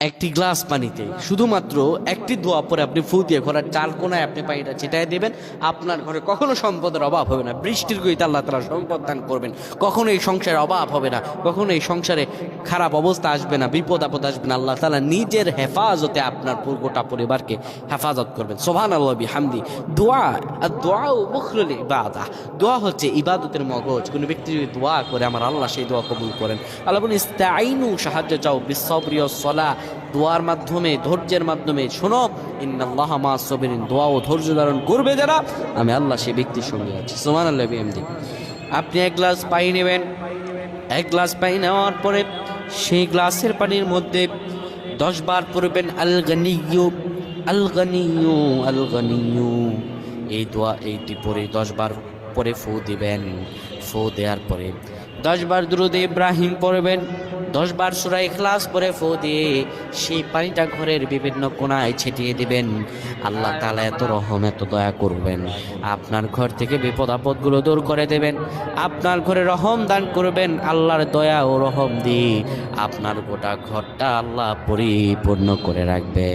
একটি গ্লাস পানিতে। শুধুমাত্র একটি দোয়া পরে আপনি ফু দিয়ে ঘোরার চার কোনায় আপনি পানিটা ছিটাই দেবেন। আপনার ঘরে কখনো সম্পদের অভাব হবে না। বৃষ্টির গইতে আল্লাহ তালা সম্পদ দান করবেন। কখনো এই সংসারে অভাব হবে না। কখনো এই সংসারে খারাপ অবস্থা আসবে না, বিপদ আপদ আসবে না। আল্লাহ তালা নিজের হেফাজতে আপনার গোটা পরিবারকে হেফাজত করবেন। সোহান আল্লাহ হামদি দোয়া, আর দোয়া ও মুখরুল ইবাদা। দোয়া হচ্ছে ইবাদতের মগজ। কোনো ব্যক্তি যদি দোয়া করে, আমার আল্লাহ সেই দোয়া কবুল করেন। আল্লাহ ইস্তাইনু সাহায্য চাও বিশ্বপ্রিয় সলা দোয়ার মাধ্যমে, ধৈর্যের মাধ্যমে শোনো, ইন্নাল্লাহ মা সবিরিন দোয়া ও ধৈর্য ধারণ করবে যারা। আমি আল্লাহ সেই ব্যক্তির সঙ্গে আছি। সোমান আল্লাহ বিএমদি আপনি এক গ্লাস পানি নেবেন। এক গ্লাস পানি নেওয়ার পরে সেই গ্লাসের পানির মধ্যে দশ বার পড়বেন আল গানিয়ু আল গানিয়ু আল গানিয়ু এই দোয়া, এইটি পরে দশ বার পরে ফু দিবেন। ফু দেওয়ার পরে দশ বার দুরুদ ইব্রাহিম পড়বেন দশ বার সুরা ইখলাস পরে ফু দিয়ে সেই পানিটা ঘরের বিভিন্ন কোনায় ছিটিয়ে দিবেন। আল্লাহ তালা এত রহম, এত দয়া করবেন। আপনার ঘর থেকে বিপদ আপদগুলো দূর করে দেবেন। আপনার ঘরে রহম দান করবেন, আল্লাহর দয়া ও রহম দিয়ে আপনার গোটা ঘরটা আল্লাহ পরিপূর্ণ করে রাখবে।